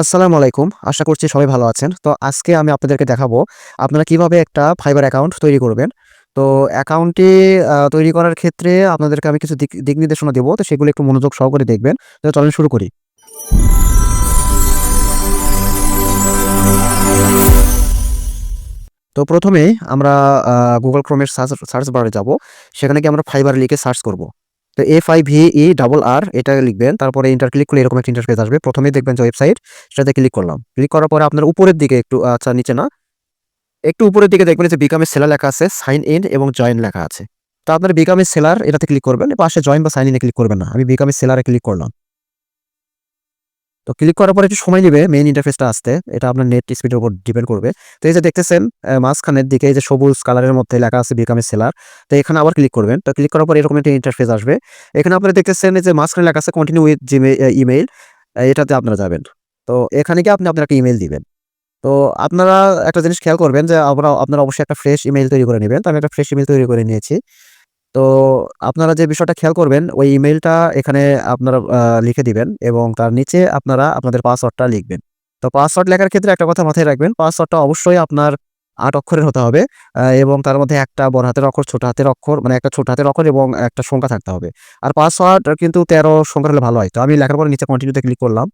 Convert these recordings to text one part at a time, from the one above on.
আসসালামু আলাইকুম। আশা করছি সবাই ভালো আছেন। তো আজকে আমি আপনাদেরকে দেখাবো আপনারা কীভাবে একটা ফাইবার অ্যাকাউন্ট তৈরি করবেন। তো অ্যাকাউন্টটি তৈরি করার ক্ষেত্রে আপনাদেরকে আমি কিছু দিক নির্দেশনা দেবো তো সেগুলো একটু মনোযোগ সহকারে দেখবেন। তো চলেন শুরু করি। তো প্রথমেই আমরা গুগল এর সার্চ সার্চ বারে যাব। সেখানে গিয়ে আমরা ফাইবার লিখে সার্চ করব। তো F I V E double R এটা লিখবেন। তারপরে ইন্টার ক্লিক করলে এরকম একটা ইন্টারফেস আসবে। প্রথমেই দেখবেন যে ওয়েবসাইট, সেটাতে ক্লিক করলাম। ক্লিক করার পরে আপনার উপরের দিকে একটু আচ্ছা নিচে না, একটু উপরের দিকে দেখবেন যে বিকামের সেলার লেখা আছে, সাইন ইন এবং জয়েন লেখা আছে। তো আপনার বিকামের সেলার এটাতে ক্লিক করবেন। পাশে জয়েন বা সাইন ইনে ক্লিক করবেন না। আমি বিকামের সেলারে ক্লিক করলাম। তো ক্লিক করার পরে একটু সময় নেবে মেইন ইন্টারফেসটা আসতে। এটা আপনার নেট স্পিডের উপর ডিপেন্ড করবে। তো এই যে দেখতেছেন মাঝখানের দিকে এই যে সবুজ কালারের মধ্যে লেখা আছে বিকাম সেলার। তো এখানে আবার ক্লিক করবেন। তো ক্লিক করার পরে এরকম একটা ইন্টারফেস আসবে। এখানে আপনারা দেখতেছেন যে মাঝখানে লেখা আছে কন্টিনিউ উইথ জিমে ইমেইল। এটাতে আপনারা যাবেন। তো এখানে গিয়ে আপনি আপনার একটা ইমেইল দিবেন। তো আপনারা একটা জিনিস খেয়াল করবেন যে আমরা আপনারা অবশ্যই একটা ফ্রেশ ইমেল তৈরি করে নেবেন তো আমি একটা ফ্রেশ ইমেল তৈরি করে নিয়েছি। তো আপনারা যে বিষয়টা খেয়াল করবেন ওই ইমেইলটা এখানে আপনারা লিখে দিবেন এবং তার নিচে আপনারা আপনাদের পাসওয়ার্ডটা লিখবেন। তো পাসওয়ার্ড লেখার ক্ষেত্রে একটা কথা মাথায় রাখবেন, পাসওয়ার্ডটা অবশ্যই আপনার আট অক্ষরের হতে হবে এবং তার মধ্যে একটা বড় হাতের অক্ষর, ছোট হাতের অক্ষর মানে একটা ছোট হাতের অক্ষর এবং একটা সংখ্যা থাকতে হবে। আর পাসওয়ার্ড কিন্তু তেরো সংখ্যা হলে ভালো হয়। তো আমি লেখার পরে নিচে কন্টিনিউতে ক্লিক করলাম।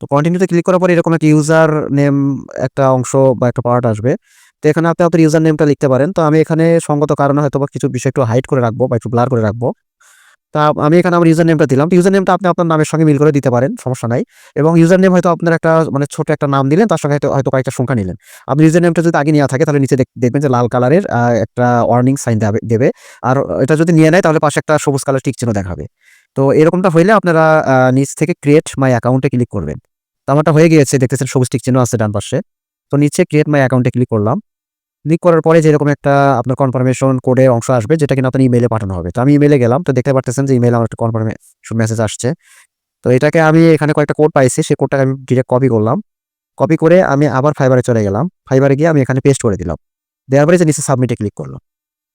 তো কন্টিনিউতে ক্লিক করার পরে এরকম একটা ইউজার নেম একটা অংশ বা একটা পার্ট আসবে। তো এখানে আপনি আপনার ইউজার নেমটা লিখতে পারেন। তো আমি এখানে সঙ্গত কারণে হয়তো বা কিছু বিষয় একটু হাইড করে রাখব বা একটু ব্লার করে রাখব। তা আমি এখানে আমার ইউজার নেমটা দিলাম। ইউজার নেমটা আপনি আপনার নামের সঙ্গে মিল করে দিতে পারেন, সমস্যা নাই। এবং ইউজার নেম হয়তো আপনার একটা মানে ছোট একটা নাম দিলেন, তার সঙ্গে হয়তো কয়েকটা সংখ্যা নিলেন। আপনি ইউজার নেমটা যদি আগে নেওয়া থাকে তাহলে নিচে দেখবেন যে লাল কালারের একটা ওয়ার্নিং সাইন দেবে। আর এটা যদি নিয়ে নেয় তাহলে পাশে একটা সবুজ কালার টিক চিহ্ন দেখাবে। তো এরকমটা হইলে আপনারা নিচ থেকে ক্রিয়েট মাই অ্যাকাউন্টে ক্লিক করবেন। তো আমারটা হয়ে গিয়েছে দেখতেছেন সবুজ টিক চিহ্ন আছে ডান পাশে। তো নিচে ক্রিয়েট মাই অ্যাকাউন্টে ক্লিক করলাম। ক্লিক করার পরে যেরকম একটা আপনার কনফার্মেশন কোডের অংশ আসবে, যেটা কিনা আপনার ইমেলে পাঠানো হবে। তো আমি ইমেলে গেলাম। তো দেখতে পারতেছেন যে ইমেলে আমার একটা কনফার্মেশন মেসেজ আসছে। তো এটাকে আমি এখানে কয়েকটা কোড পাইছি। সেই কোডটাকে আমি ডিরেক্ট কপি করলাম। কপি করে আমি আবার ফাইবারে চলে গেলাম। ফাইবারে গিয়ে আমি এখানে পেস্ট করে দিলাম। দেওয়ার পরে যে নিচে সাবমিটে ক্লিক করলাম।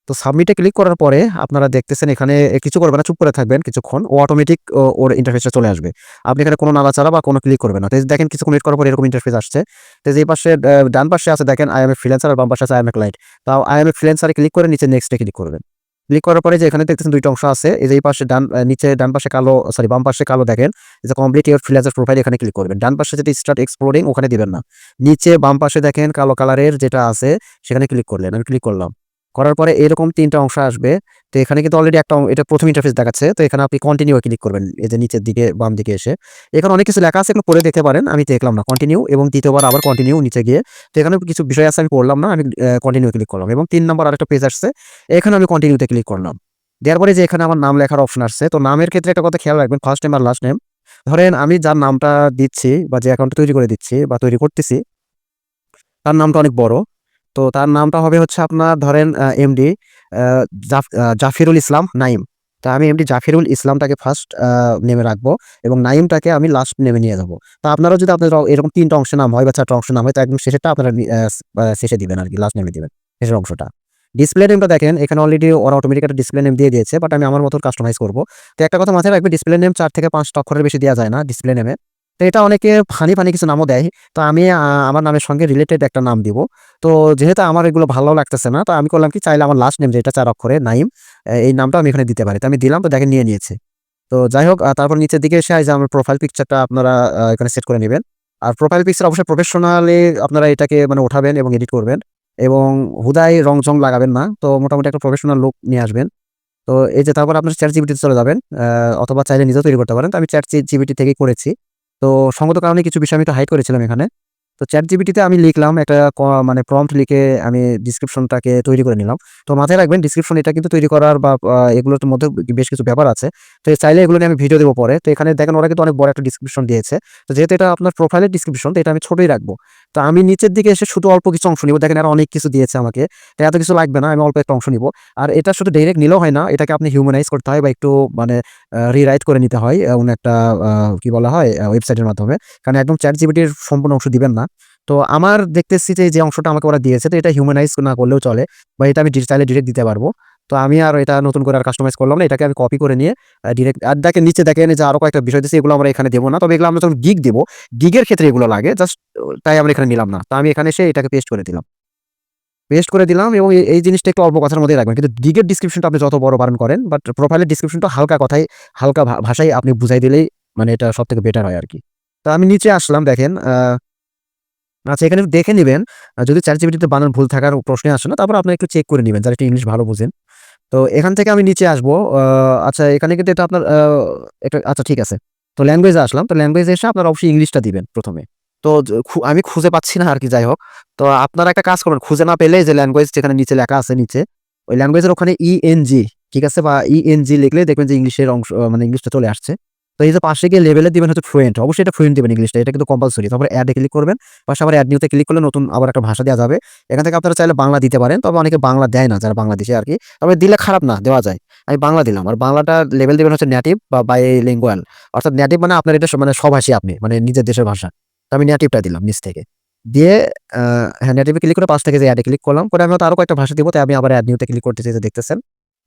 তো সাবমিটে ক্লিক করার পরে আপনারা দেখতেছেন এখানে কিছু করবে না, চুপ করে থাকবেন কিছুক্ষণ। ও অটোমেটিক ওর ইন্টারফেসটা চলে আসবে। আপনি এখানে কোনো নাড়াচাড়া বা কোনো ক্লিক করবেন না। তো দেখেন কিছুক্ষণ ওয়েট করার পরে এরকম ইন্টারফেস আসছে। তো যে পাশে ডান পাশে আছে দেখেন আই এম এ ফ্রিল্যান্সার আর বাম পাশে আছে আই এম এ ক্লায়েন্ট। তো I am a freelancer click করে নিচে নেক্সট ক্লিক করবেন। ক্লিক করার পরে যে এখানে দেখতেছেন দুইটা অংশ আছে। এই যে এই পাশে ডান নিচে ডান পাশে কালো সরি বাম পাশে কালো দেখেন। যে কমপ্লিট ইউর ফ্রিল্যান্সার প্রোফাইল এখানে ক্লিক করবেন। ডান পাশে যেটা স্টার্ট এক্সপ্লোরিং ওখানে দিবেন না। নিচে বাম পাশে দেখেন কালো কালারের যেটা আছে সেখানে ক্লিক করলেন। আমি ক্লিক করলাম। করার পরে এরকম ৩ টা অংশ আসবে। তো এখানে কিন্তু অলরেডি একটা এটা প্রথম ইন্টারফেস দেখাচ্ছে। তো এখানে আপনি কন্টিনিউ ক্লিক করবেন। এই যে নিচের দিকে, বাম দিকে এসে। এখানে অনেক কিছু লেখা আছে, এগুলো পড়ে দেখতে পারেন। আমি দেখলাম না। কন্টিনিউ এবং দ্বিতীয়বার আবার কন্টিনিউ নিচে গিয়ে। তো এখানে কিছু বিষয় আছে, আমি পড়লাম না। আমি কন্টিনিউ ক্লিক করলাম এবং তিন নাম্বার আরেকটা পেজ আসছে। এখানে আমি কন্টিনিউতে ক্লিক করলাম। দেওয়ার পরে যে এখানে আমার নাম লেখার অপশন আসছে। তো নামের ক্ষেত্রে একটা কথা খেয়াল রাখবেন ফার্স্ট নেম আর লাস্ট নেম। ধরেন আমি যার নামটা দিচ্ছি বা যে অ্যাকাউন্টটা তৈরি করে দিচ্ছি বা তৈরি করতেছি, তার নামটা অনেক বড়। তো তার নামটা হবে হচ্ছে আপনার ধরেন এমডি জাফ জাফিরুল ইসলাম নাইম। তো আমি এমডি জাফিরুল ইসলামটাকে ফার্স্ট নেমে রাখব এবং নাইমটাকে আমি লাস্ট নেমে নিয়ে যাব। তো আপনারাও যদি আপনাদের এরকম ৩ টা অংশে নাম হয় বা ৪ টা অংশে নাম হয়, তো একদম শেষেরটা আপনারা শেষে দিবেন আরকি লাস্ট নেমে দিবেন। শেষের অংশটা। ডিসপ্লে নেমটা দেখেন, এখানে অলরেডি ওরা অটোমেটিক একটা ডিসপ্লে নেম দিয়ে দিয়েছে। বাট আমি আমার মতো কাস্টমাইজ করব তো একটা কথা মাথায় রাখবে ডিসপ্লে নেম চার থেকে ৫ টা অক্ষরের বেশি দেওয়া যায় না ডিসপ্লে নেমে। তো এটা অনেকে ফানি, ফানি কিছু নামও দেয়। তো আমি আমার নামের সঙ্গে রিলেটেড একটা নাম দিব। তো যেহেতু আমার এগুলো ভালো লাগতেছে না তো আমি করলাম কি চাইলে আমার লাস্ট নেম যেটা ৪ অক্ষরের নাইম এই নামটা আমি এখানে দিতে পারি। তো আমি দিলাম তো দেখে নিয়ে নিয়েছে। তো যাই হোক তারপর নিচের দিকে এসে যে আমার প্রোফাইল পিকচারটা আপনারা এখানে সেট করে নেবেন আর প্রোফাইল পিকচার অবশ্যই প্রফেশনালি আপনারা এটাকে মানে উঠাবেন এবং এডিট করবেন এবং হুদাই রং-চং লাগাবেন না। তো মোটামুটি একটা প্রফেশনাল লুক নিয়ে আসবেন। তো এই যে তারপর আপনার ChatGPT তে চলে যাবেন। অথবা চাইলে নিজেও তৈরি করতে পারেন। তো আমি ChatGPT থেকেই করেছি। তো সঙ্গত কারণে কিছু বিষয় আমি তো হাইড করেছিলাম এখানে। তো ChatGPT তে আমি লিখলাম একটা মানে প্রম্পট লিখে আমি ডেসক্রিপশনটাকে তৈরি করে নিলাম। তো মাথায় রাখবেন ডেসক্রিপশন এটা কিন্তু তৈরি করার বা এগুলোর মধ্যে বেশ কিছু ব্যাপার আছে। তো চাইলে এগুলো নিয়ে আমি ভিডিও দেব পরে। তো এখানে দেখেন ওরা কিন্তু অনেক বড় একটা ডেসক্রিপশন দিয়েছে। তো যেহেতু এটা আপনার প্রোফাইলের ডেসক্রিপশন তো এটা আমি ছোটই রাখব। তো আমি নিচের দিকে এসে শুধু অল্প কিছু অংশ নিব। দেখেন এরা অনেক কিছু দিয়েছে আমাকে। তো এত কিছু লাগবে না। আমি অল্প একটা অংশ নিব। আর এটা শুধু ডাইরেক্ট নিলেও হয় না। এটাকে আপনি হিউম্যানাইজ করতে হয় বা একটু মানে রিরাইট করে নিতে হয়, এমন একটা কি বলা হয় ওয়েবসাইটের মাধ্যমে। কারণ একদম চ্যাট এর সম্পূর্ণ অংশ দিবেন না। তো আমার দেখতেছি যে, যে অংশটা আমাকে ওরা দিয়েছে তো এটা হিউম্যানাইজ না করলেও চলে বা এটা আমি ডি চাইলে ডিরেক্ট দিতে পারব। তো আমি আর এটা নতুন করে আর কাস্টমাইজ করলাম না এটাকে আমি কপি করে নিয়ে ডিরেক্ট আর দেখেন নিচে দেখেন যে আরও কয়েকটা বিষয় দিচ্ছে এগুলো আমরা এখানে দেবো না। তবে এগুলো আমরা যখন গিগ দেবো গিগের ক্ষেত্রে এগুলো লাগে জাস্ট তাই আমরা এখানে নিলাম না। তো আমি এখানে এসে এটাকে পেস্ট করে দিলাম। পেস্ট করে দিলাম এবং এই- জিনিসটা একটু অল্প কথার মধ্যে রাখবেন। কিন্তু গিগের ডিসক্রিপশনটা আপনি যত বড় বারণ করেন বাট প্রোফাইলের ডিসক্রিপশনটা হালকা কথায় হালকা ভাষায় আপনি বুঝাই দিলেই মানে এটা সব থেকে বেটার হয় আর কি। তো আমি নিচে আসলাম দেখেন আচ্ছা এখানে দেখে নেবেন। যদি চ্যাট জিপিটিতে বানান ভুল থাকার প্রশ্নে আসে না, তারপর আপনি একটু চেক করে নেবেন যারা একটু ইংলিশ ভালো বোঝেন। তো এখান থেকে আমি নিচে আসব। আচ্ছা এখানে কিন্তু এটা আপনার এটা আচ্ছা ঠিক আছে। তো ল্যাঙ্গুয়েজে আসলাম। তো ল্যাঙ্গুয়েজে এসে আপনার অবশ্যই ইংলিশটা দিবেন প্রথমে। তো আমি খুঁজে পাচ্ছি না আর কি, যাই হোক। তো আপনারা একটা কাজ করবেন, খুঁজে না পেলে যে ল্যাঙ্গুয়েজ যেখানে নিচে লেখা আছে নিচে, ওই ল্যাঙ্গুয়েজের ওখানে ইএনজি ঠিক আছে? বা ইএনজি লিখলে দেখবেন যে ইংলিশের অংশ মানে ইংলিশটা চলে আসছে। তো এই যে পাশে গিয়ে লেভেলে দিবেন হচ্ছে ফ্লুয়েন্ট অবশ্যই এটা ফ্লুয়েন্ট দিবেন ইংলিশটা এটা কিন্তু কম্পালসরি তারপরে অ্যাডে ক্লিক করবেন, পাশে আবার অ্যাড নিউতে ক্লিক করলে নতুন আবার একটা ভাষা দেওয়া যাবে। এখান থেকে আপনারা চাইলে বাংলা দিতে পারেন, তবে অনেকে বাংলা দেয় না যারা বাংলাদেশে আর কি তবে দিলে খারাপ না, দেওয়া যায়। আমি বাংলা দিলাম, আর বাংলাটা লেভেল দিবেন হচ্ছে নেটিভ বা বাই লিঙ্গুয়াল অর্থাৎ নেটিভ মানে আপনার এটা মানে স্বভাষী আপনি মানে নিজের দেশের ভাষা। তো আমি নেটিভটা দিলাম নিচ থেকে। দিয়ে হ্যাঁ নেটিভে ক্লিক করে পাশ থেকে যে অ্যাডে ক্লিক করলাম, করে আমি হয়তো আরও কয়েকটা ভাষা দিব, তাই আমি আবার অ্যাড নিউতে ক্লিক করতে চাই দেখতেছেন।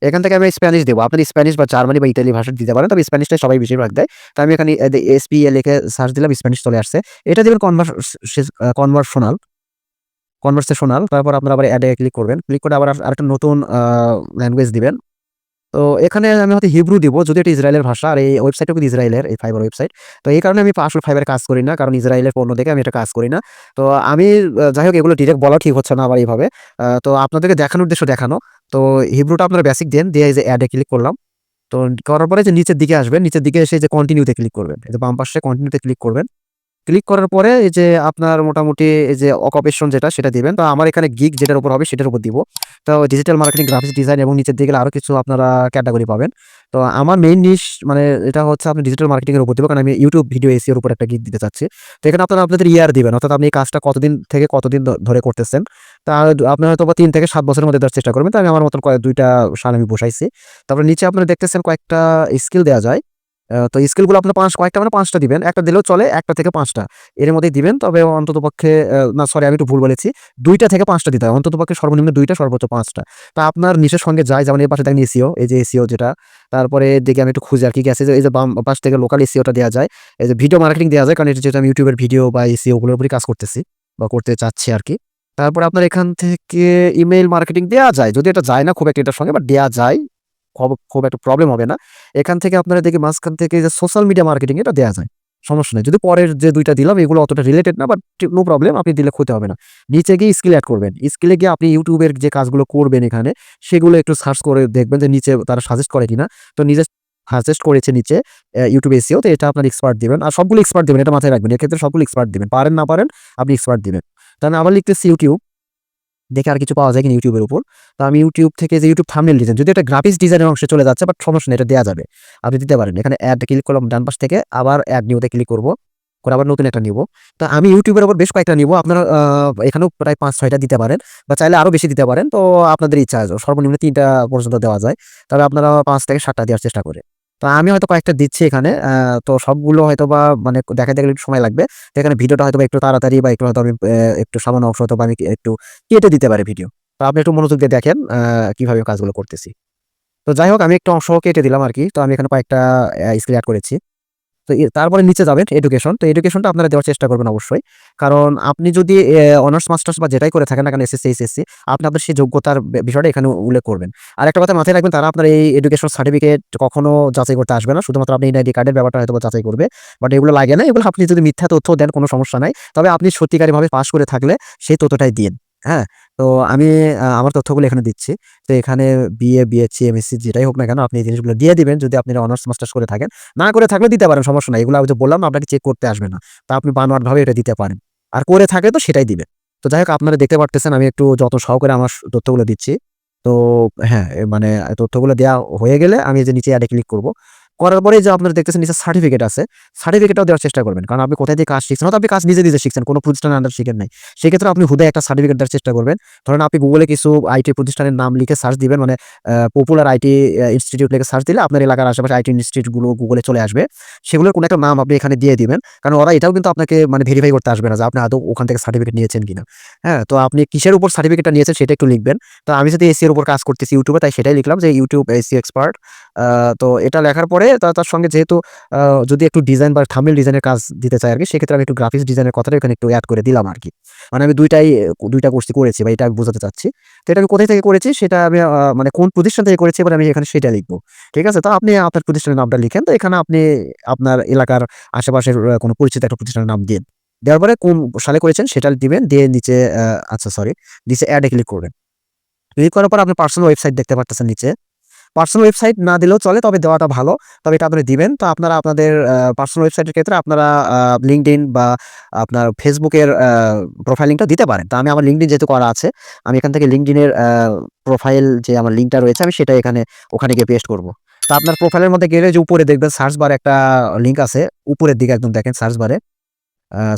এখান থেকে আমি স্প্যানিশ দেবো। আপনি স্প্যানিশ বা জার্মানি বা ইতালি ভাষা দিতে পারেন, তবে স্প্যানিশটাই সবাই বেশিরভাগ দেয়। তো আমি এখানে এসপি এ লিখে সার্চ দিলাম স্প্যানিশ চলে আসছে। এটা দেবেন কনভার্সোনাল কনভার্সেশনাল তারপর আপনারা আবার অ্যাডে ক্লিক করবেন। ক্লিক করে আবার আর- আরেকটা নতুন ল্যাঙ্গুয়েজ দিবেন। তো এখানে আমি হয়তো হিব্রু দিব, যদি এটা ইসরায়েলের ভাষা, আর এই ওয়েবসাইটও কিন্তু ইসরায়েলের, এই ফাইবার ওয়েবসাইট তো এই কারণে আমি আসলে ফাইবারে কাজ করি না, কারণ ইসরায়েলের পণ্য দেখে আমি এটা কাজ করি না। তো আমি যাই হোক, এগুলো ডিরেক্ট বলা ঠিক হচ্ছে না আবার এইভাবে। তো আপনাদেরকে দেখানোর উদ্দেশ্য দেখানো। তো হিব্রুটা আপনারা বেসিক দেন, দিয়ে যে অ্যাডে ক্লিক করলাম। তো করার পরে যে নিচের দিকে আসবেন, নিচের দিকে এসে যে কন্টিনিউতে ক্লিক করবেন। এই যে বাম পাশে কন্টিনিউতে ক্লিক করবেন। ক্লিক করার পরে এই যে আপনার মোটামুটি এই যে অকুপেশন যেটা, সেটা দিবেন। তো আমার এখানে গিগ যেটার উপর হবে সেটার উপর দিব। তো ডিজিটাল মার্কেটিং গ্রাফিক্স ডিজাইন এবং নিচের দিকে আরও কিছু আপনারা ক্যাটাগরি পাবেন। তো আমার মেইন নিশ মানে এটা হচ্ছে আপনি ডিজিটাল মার্কেটিং এর উপর দিব, কারণ আমি ইউটিউব ভিডিও এসিওর উপর একটা গিগ দিতে চাচ্ছি। তো এখানে আপনারা আপনাদের ইয়ার দিবেন, অর্থাৎ আপনি এই কাজটা কতদিন থেকে কতদিন ধরে করতেছেন। তা আপনি হয়তো তিন থেকে সাত বছরের মধ্যে দেওয়ার চেষ্টা করবেন। তো আমি আমার মতন দুইটা সাল আমি বসাইছি। তারপরে নিচে আপনারা দেখতেছেন কয়েকটা স্কিল দেওয়া যায়। তো স্কিলগুলো আপনার পাঁচ, কয়েকটা মানে পাঁচটা দিবেন। একটা দিলেও চলে, একটা থেকে পাঁচটা। এর মধ্যে দিবেন, তবে অন্তত পক্ষে না সরি আমি একটু ভুল বলেছি। দুইটা থেকে পাঁচটা দিতে হয় অন্তত পক্ষে সর্বনিম্ন দুইটা, সর্বোচ্চ পাঁচটা। তা আপনার নিচের সঙ্গে যায়, যেমন এই পাশে দেখেন এসিও, এই যে এসিও যেটা, তারপরে দিকে আমি একটু খুঁজে আর কি আছে, যে এই যে বাম পাশ থেকে লোকাল এসিওটা দেওয়া যায়, এই যে ভিডিও মার্কেটিং দেওয়া যায়, কারণ এটা যেহেতু আমি ইউটিউবের ভিডিও বা এসিও গুলোর উপরই কাজ করতেছি, বা করতে চাচ্ছি আর কি। তারপর আপনার এখান থেকে ইমেইল মার্কেটিং দেওয়া যায়, যদি এটা যায় না, খুব একটা এটার সঙ্গে বা দেওয়া যায় খুব একটা প্রবলেম হবে না। এখান থেকে আপনারা দেখি মাঝখান থেকে যে সোশ্যাল মিডিয়া মার্কেটিং এটা দেওয়া যায়। সমস্যা নেই। যদি পরের যে দুইটা দিলাম, এগুলো অতটা রিলেটেড না বাট নো প্রবলেম আপনি দিলে ক্ষতি হবে না। নিচে গিয়ে স্কিল অ্যাড করবেন। স্কিলে গিয়ে আপনি ইউটিউবের যে কাজগুলো করবেন এখানে, সেগুলো একটু সার্চ করে দেখবেন যে নিচে তারা সাজেস্ট করে কিনা। তো নিজে সাজেস্ট করেছে নিচে ইউটিউব এসিও তো এটা আপনার এক্সপার্ট দিবেন। আর সবগুলো এক্সপার্ট দিবেন, এটা মাথায় রাখবেন। এক্ষেত্রে সবগুলো এক্সপার্ট দিবেন। পারেন, না পারেন, আপনি এক্সপার্ট দিবেন। তাহলে আবার লিখতেছি ইউটিউব দেখে আর কিছু পাওয়া যায় কিনা ইউটিউবের উপর। তো আমি ইউটিউব থেকে যে ইউটিউব থামনেল ডিজাইন যদি এটা গ্রাফিক্স ডিজাইনের অংশে চলে যাচ্ছে বাট সমস্যা নেই, এটা দেওয়া যাবে। আপনি দিতে পারেন। এখানে অ্যাড ক্লিক করলাম ডান পাশ থেকে, আবার অ্যাড নিউতে ক্লিক করব, করে আবার নতুন একটা নিব। তো আমি ইউটিউবের উপর বেশ কয়েকটা নিব। আপনারা এখানেও প্রায় পাঁচ, ছয়টা দিতে পারেন, বা চাইলে আরও বেশি দিতে পারেন। তো আপনাদের ইচ্ছা আছে, সর্বনিম্ন তিনটা পর্যন্ত দেওয়া যায়। তবে আপনারা পাঁচ থেকে সাতটা দেওয়ার চেষ্টা করে। তো আমি হয়তো কয়েকটা দিচ্ছি এখানে তো সবগুলো হয়তো বা মানে দেখা দেখলে একটু সময় লাগবে। এখানে ভিডিওটা হয়তো একটু তাড়াতাড়ি বা একটু হয়তো আমি একটু সামান্য অংশ হয়তো আমি একটু কেটে দিতে পারি ভিডিও। তো আপনি একটু মনোযোগ দিয়ে দেখেন কীভাবে কাজগুলো করতেছি। তো যাই হোক, আমি একটু অংশ কেটে দিলাম আর কি। তো আমি এখানে কয়েকটা স্কিল অ্যাড করেছি। তো তারপরে নিচে যাবেন এডুকেশন তো এডুকেশনটা আপনারা দেওয়ার চেষ্টা করবেন অবশ্যই। কারণ আপনি যদি অনার্স মাস্টার্স বা যেটাই করে থাকেন না কেন এসএসসি এইচএসসি আপনি আপনার সেই যোগ্যতার বিষয়টা এখানে উল্লেখ করবেন। আর একটা কথা মাথায় রাখবেন, তারা আপনার এই এডুকেশন সার্টিফিকেট কখনো যাচাই করতে আসবে না। শুধুমাত্র আপনি এনআইডি কার্ডের ব্যাপারটা হয়তো যাচাই করবে। বাট এগুলো লাগে না, এগুলো আপনি যদি মিথ্যা তথ্য দেন, কোনো সমস্যা নাই। তবে আপনি সত্যিকারীভাবে পাস করে থাকলে সেই তথ্যটাই দিন হ্যাঁ? তো আমি আমার তথ্যগুলো এখানে দিচ্ছি। তো এখানে বিএ, বিএসসি, এমএসসি যেটাই হোক না কেন, আপনি এই জিনিসগুলো দিয়ে দিবেন। যদি আপনি অনার্স, মাস্টার্স করে থাকেন, না করে থাকলে দিতে পারেন, সমস্যা নাই। এগুলো আমি বললাম আপনাকে চেক করতে আসবে না। তা আপনি বানোয়াট ভাবে এটা দিতে পারেন। আর করে থাকলে তো সেটাই দিবেন। তো যাই হোক, আপনারা দেখতে পারতেছেন, আমি একটু যত সহকারে আমার তথ্যগুলো দিচ্ছি। তো হ্যাঁ মানে তথ্যগুলো দেওয়া হয়ে গেলে আমি যে নিচে অ্যাডে ক্লিক করব। করার পরে যে আপনারা দেখতেছেন নিচে সার্টিফিকেট আছে সার্টিফিকেটটাও দেওয়ার চেষ্টা করবেন। কারণ আপনি কোথায় দিয়ে কাজ শিখছেন? হয়তো আপনি কাজ নিজে নিজে শিখছেন, কোনো প্রতিষ্ঠানের আন্ডার শিখেন নাই। সেক্ষেত্রে আপনি হুদায় একটা সার্টিফিকেট দেওয়ার চেষ্টা করবেন। ধরেন আপনি গুগলে কিছু আইটি প্রতিষ্ঠানের নাম লিখে সার্চ দিবেন মানে পপুলার আইটি ইনস্টিটিউট লিখে সার্চ দিলে আপনার এলাকার আশেপাশে আইটি ইনস্টিটিউটগুলো গুগলে চলে আসবে। সেগুলোর কোনো একটা নাম আপনি এখানে দিয়ে দিবেন। কারণ ওরা এটাও কিন্তু আপনাকে মানে ভেরিফাই করতে আসবে না যে আপনি আদৌ ওখান থেকে সার্টিফিকেট নিয়েছেন কিনা। হ্যাঁ তো আপনি কিসের উপর সার্টিফিকেটটা নিয়েছেন সেটা একটু লিখবেন। তো আমি যদি এসির উপর কাজ করতেছি ইউটিউবে, তাই সেটাই লিখলাম যে, ইউটিউব এসি এক্সপার্ট তো এটা লেখার পরে তা- তার সঙ্গে যেহেতু যদি একটু ডিজাইন বা থামিল ডিজাইনের কাজ দিতে চাই আর কি সেক্ষেত্রে আমি একটু গ্রাফিক্স ডিজাইনের কথাটা এখানে একটু অ্যাড করে দিলাম আর কি মানে আমি দুইটাই, দুইটা কোর্সই করেছি বা এটা আমি বোঝাতে চাচ্ছি। তো এটা আমি কোথায় থেকে করেছি সেটা আমি মানে কোন প্রতিষ্ঠান থেকে করেছি এবার আমি এখানে সেটা লিখব। ঠিক আছে? তো আপনি আপনার প্রতিষ্ঠানের নামটা লিখেন, তো এখানে আপনি আপনার এলাকার আশেপাশের কোনো পরিচিত একটা প্রতিষ্ঠানের নাম দিন। দেওয়ার পরে কোন সালে করেছেন সেটা দিবেন, দিয়ে নিচে আচ্ছা সরি নিচে অ্যাডে ক্লিক করবেন। ক্লিক করার পর আপনি পার্সোনাল ওয়েবসাইট দেখতে পাচ্ছেন নিচে। পার্সোনাল ওয়েবসাইট না দিলেও চলে, তবে দেওয়াটা ভালো। তবে এটা আপনি দিবেন। তো আপনারা আপনাদের পার্সোনাল ওয়েবসাইটের ক্ষেত্রে আপনারা লিঙ্কডিন বা আপনার ফেসবুকের প্রোফাইলিংটা দিতে পারেন। তো আমি আমার লিঙ্কডিন যেহেতু করা আছে, আমি এখান থেকে লিঙ্কডিনের প্রোফাইল যে আমার লিঙ্কটা রয়েছে, আমি সেটা এখানে, ওখানে গিয়ে পেস্ট করব। তো আপনার প্রোফাইলের মধ্যে গেলে যে উপরে দেখবেন সার্চ বারে একটা লিঙ্ক আছে, উপরের দিকে একদম দেখেন সার্চ বারে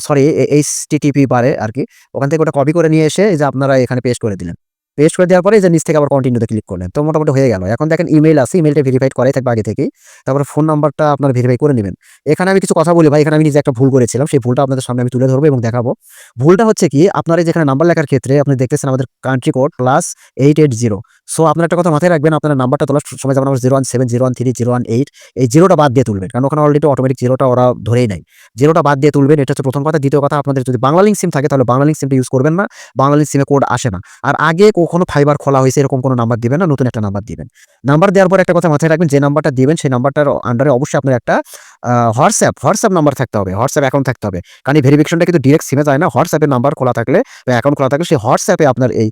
সরি এইচ টিটিপি বারে আর কি। ওখান থেকে ওটা কপি করে নিয়ে এসে যে আপনারা এখানে পেস্ট করে দিলেন। পেস্ট করে দেওয়ার পরে যে নিচ থেকে আবার কন্টিনিউতে ক্লিক করলেন। তো মোটামুটি হয়ে গেল। এখন দেখেন ইমেল আছে ইমেলটা ভেরিফাইড করাই থাকবে আগে থেকে তারপরে ফোন নাম্বারটা আপনার ভেরিফাই করে নেবেন। এখানে আমি কিছু কথা বলি ভাই, এখানে আমি নিজে একটা ভুল করেছিলাম, সেই ভুলটা আপনাদের সামনে আমি তুলে ধরবো এবং দেখাবো। ভুলটা হচ্ছে কি, আপনার এই যেখানে নাম্বার লেখার ক্ষেত্রে আপনি দেখতেছেন আমাদের country code plus eight eight zero so আপনার একটা কথা মাথায় রাখবেন, আপনার নাম্বারটা তোলার সময় যেমন zero one seven zero one three zero one eight এই জিরোটা বাদ দিয়ে তুলবেন। কারণ ওখানে অলরেডি অটোমেটিক জিরোটা ওরা ধরেই নাই জিরোটা বাদ দিয়ে তুলবেন, এটা হচ্ছে প্রথম কথা। দ্বিতীয় কথা, আপনাদের যদি বাংলা লিঙ্ক সিম থাকে, তাহলে বাংলা লিঙ্ক সিমটা ইউজ করবেন না। বাংলা লিঙ্ক সিমে কোড আসে না। আর আগে কখনো ফাইবার খোলা হয়েছে, এরকম কোনো নাম্বার দিবেন না, নতুন একটা নাম্বার দিবেন। নাম্বার দেওয়ার পর একটা কথা মাথায় রাখবেন, যে নাম্বারটা দিবেন, সেই নাম্বারটার আন্ডারে অবশ্যই আপনার একটা হোয়াটসঅ্যাপ হোয়াটসঅ্যাপ নাম্বার থাকতে হবে হোয়াটসঅ্যাপ অ্যাকাউন্ট থাকতে হবে। কারণ এই ভেরিফিকেশনটা কিন্তু ডিরেক্ট সিমে যায় না। হোয়াটসঅ্যাপের নাম্বার খোলা থাকলে, বা অ্যাকাউন্ট খোলা থাকলে সেই হোয়াটসঅ্যাপে আপনার এই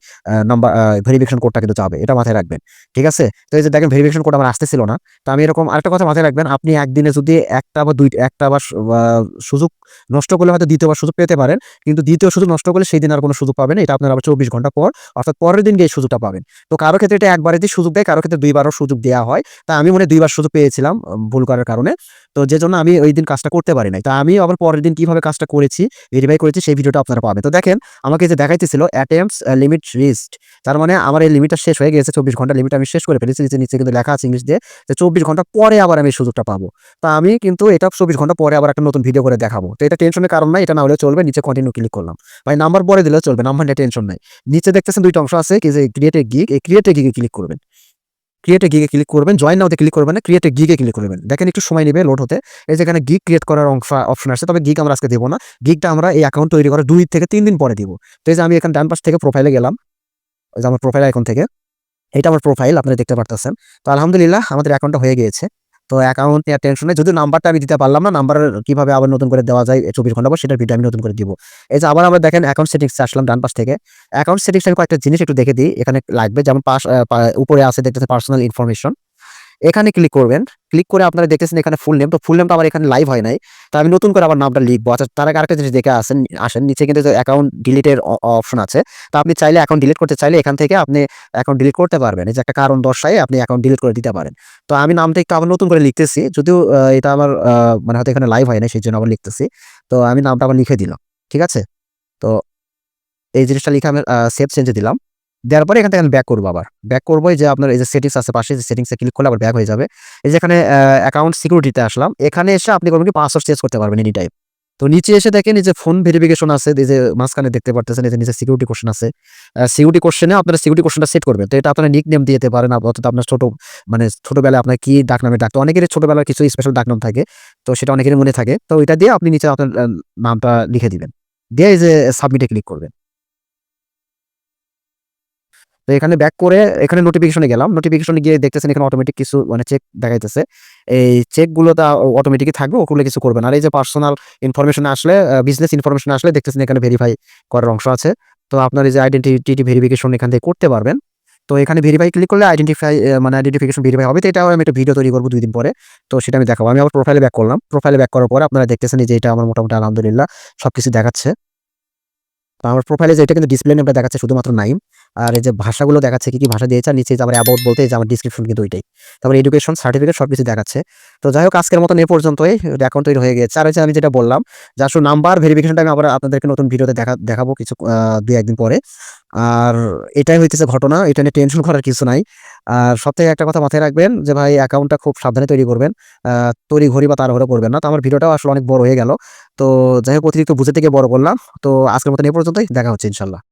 নাম্বার ভেরিফিকেশন কোডটা কিন্তু যাবে। এটা মাথায় রাখবেন, ঠিক আছে? তো এই যে দেখেন ভেরিফিকেশন কোড আমার আসতেছিল না। তো আমি এরকম আরেকটা কথা মাথায় রাখবেন, আপনি একদিনে যদি একটা বা দুই, একটা বা সুযোগ নষ্ট করলে হয়তো দ্বিতীয়বার সুযোগ পেতে পারেন, কিন্তু দ্বিতীয় সুযোগ নষ্ট করলে সেই দিন আর কোনো সুযোগ পাবেন। এটা আপনার আবার চব্বিশ ঘণ্টা পর, অর্থাৎ পরের দিন গিয়ে সুযোগটা পাবেন। তো কারও ক্ষেত্রে এটা একবারে সুযোগ দেয়, কারও ক্ষেত্রে দুইবারও সুযোগ দেওয়া হয়। তা আমি মনে দুইবার সুযোগ পেয়েছিলাম ভুল করার কারণে। তো যে জন্য আমি ওই দিন কাজটা করতে পারি নাই। তা আমি আবার পরের দিন কীভাবে কাজটা করেছি ভেরিফাই করেছি, সেই ভিডিওটা আপনারা পাবেন। তো দেখেন, আমাকে যে দেখাইতেছিল অ্যাটেম্পস লিমিট রিস্ট তার মানে আমার এই লিমিটটা শেষ হয়ে গেছে, চব্বিশ ঘণ্টা লিমিট আমি শেষ করে ফেলেছি, নিচে নিচে কিন্তু লেখা আছে ইংলিশ দিয়ে। যে চব্বিশ ঘণ্টা পরে আবার আমি সুযোগটা পাবো। তা আমি কিন্তু এটা চব্বিশ ঘণ্টা পরে আবার একটা নতুন ভিডিও করে দেখাবো। তো এটা টেনশনের কারণ নাই, এটা না হলে চলবে, নিচে কন্টিনিউ ক্লিক করলাম। ভাই নাম্বার পরে দিলেও চলবে নাম্বার নিয়ে টেনশন নাই। নিচে দেখতেছেন দুইটা অংশ আছে, কি যে ক্রিয়েট গিক এই ক্রিয়েট গিগে ক্লিক করবেন। ক্রিয়েট গিগে ক্লিক করবেন জয়েন নাওতে ক্লিক করবেন না ক্রিয়েটে গিগে ক্লিক করবেন। দেখেন একটু সময় নেবে লোড হতে। এই যেখানে গিগ ক্রিয়েট করার অংশ অপশন আছে তবে গিগ আমরা আজকে দেবো না। গিগটা আমরা এই অ্যাকাউন্ট তৈরি করার দুই থেকে তিন দিন পরে দিব। তো এই যে আমি এখানে ডান থেকে প্রোফাইলে গেলাম। যে আমার প্রোফাইল এখন থেকে। এটা আমার প্রোফাইল আপনারা দেখতে পারতেছেন। তো আলহামদুলিল্লাহ, আমাদের অ্যাকাউন্টটা হয়ে গিয়েছে। তো অ্যাকাউন্ট নিয়ে টেনশন নেই। যদি নাম্বারটা আমি দিতে পারলাম না নাম্বার কীভাবে আবার নতুন করে দেওয়া যায় চব্বিশ ঘণ্টা পর সেটার ভিডিও আমি নতুন করে দিব। এই যে আবার আমরা দেখেন অ্যাকাউন্ট সেটিংস আসলাম ডান পাশ থেকে। অ্যাকাউন্ট সেটিংস আমি কয়েকটা জিনিস একটু দেখে দিই, এখানে লাগবে, যেমন পাশ উপরে আছে দেখতেছে পার্সোনাল ইনফরমেশন এখানে ক্লিক করবেন। ক্লিক করে আপনারা দেখতেছেন এখানে ফুল নেম তো ফুল নেমটা আমার এখানে লাইভ হয় নাই। তো আমি নতুন করে আবার নামটা লিখব। আচ্ছা তার আগে আরেকটা জিনিস দেখে আসেন আসেন। নিচে কিন্তু অ্যাকাউন্ট ডিলিটের অপশন আছে। তো আপনি চাইলে অ্যাকাউন্ট ডিলিট করতে চাইলে এখান থেকে আপনি অ্যাকাউন্ট ডিলিট করতে পারবেন। এই যে একটা কারণ দর্শায় আপনি অ্যাকাউন্ট ডিলিট করে দিতে পারেন। তো আমি নামটা একটু আবার নতুন করে লিখতেছি। যদিও এটা আমার মানে হয়তো এখানে লাইভ হয় না সেই জন্য আবার লিখতেছি। তো আমি নামটা আবার লিখে দিলাম। ঠিক আছে? তো এই জিনিসটা লিখে আমি সেভ চেঞ্জে দিলাম। দেওয়ার পরে এখান থেকে আমি ব্যাক করব আবার। ব্যাক করব যে আপনার এই যে সেটিংস আছে পাশে যে সেটিংসে ক্লিক করলে আবার ব্যাক হয়ে যাবে। এই যে এখানে অ্যাকাউন্ট সিকিউরিটিতে আসলাম। এখানে এসে আপনি করবেন কি পাসওয়ার্ড চেঞ্জ করতে পারবেন এনি টাইম তো নিচে এসে দেখেন এই যে ফোন ভেরিফিকেশন আছে, এই যে মাঝখানে দেখতে পারতেছেন, এই যে নিচে সিকিউরিটি কোশ্চেন আছে। সিকিউরিটি কোশ্চেনে আপনারা সিকিউরিটি কোশ্চেনটা সেট করবেন। তো এটা আপনারা নিক নেম দিতে পারেন অর্থাৎ আপনার ছোট মানে ছোটবেলায় আপনার কি ডাকনামে ডাকতো। অনেকেরই ছোটবেলায় কিছু স্পেশাল ডাকনাম থাকে, তো সেটা অনেকেরই মনে থাকে। তো এটা দিয়ে আপনি নিচে আপনার নামটা লিখে দিবেন। দিয়ে এই যে সাবমিটে ক্লিক করবেন। তো এখানে ব্যাক করে এখানে নোটিফিকেশনে গেলাম। নোটিফিকেশনে গিয়ে দেখতেছেন এখানে অটোমেটিক কিছু মানে চেক দেখাইতেছে। এই চেকগুলো তা অটোমেটিকই থাকবে, ওগুলো কিছু করবেন আর এই যে পার্সোনাল ইনফরমেশন আসলে বিজনেস ইনফরমেশন আসলে দেখতেছেন এখানে ভেরিফাই করার অংশ আছে। তো আপনার এই যে আইডেন্টিটি ভেরিফিকেশন এখান থেকে করতে পারবেন। তো এখানে ভেরিফাই ক্লিক করলে আইডেন্টিফাই মানে আইডেন্টিফিকেশন ভেরিফাই হবে। তো এটাও আমি একটা ভিডিও তৈরি করব দুই দিন পরে। তো সেটা আমি দেখাবো। আমি আবার প্রোফাইলে ব্যাক করলাম। প্রোফাইলে ব্যাক করার পরে আপনারা দেখতেছেন যে এটা আমার মোটামুটি আলহামদুলিল্লাহ সবকিছু দেখাচ্ছে। তো আমার প্রোফাইলে যেটা কিন্তু ডিসপ্লে নেমটা দেখাচ্ছে শুধুমাত্র নাইম আর এই যে ভাষাগুলো দেখাচ্ছে, কি কি ভাষা দিয়েছে, আর নিচে আমার অ্যাবাউট বলতে যে আমার ডিসক্রিপশন কিন্তু ওইটাই। তারপরে এডুকেশন সার্টিফিকেট সব কিছু দেখাচ্ছে। তো যাই হোক, আজকের মতন এ পর্যন্তই অ্যাকাউন্ট তৈরি হয়ে গেছে। আর হচ্ছে আমি যেটা বললাম, যে আসলে নাম্বার ভেরিফিকেশনটা আমি আবার আপনাদেরকে নতুন ভিডিওতে দেখা, দেখাবো কিছু দুই একদিন পরে। আর এটাই হইতেছে ঘটনা, এটা নিয়ে টেনশন করার কিছু নাই। আর সব থেকে একটা কথা মাথায় রাখবেন, যে ভাই অ্যাকাউন্টটা খুব সাবধানে তৈরি করবেন। তৈরি ঘড়ি বা তাড়াহুড়ো করবেন না। তো আমার ভিডিওটাও আসলে অনেক বড় হয়ে গেল। তো যাই হোক, অতিরিক্ত বুঝে থেকে বড় করলাম তো আজকের মতন এ পর্যন্তই, দেখা হচ্ছে ইনশাল্লাহ।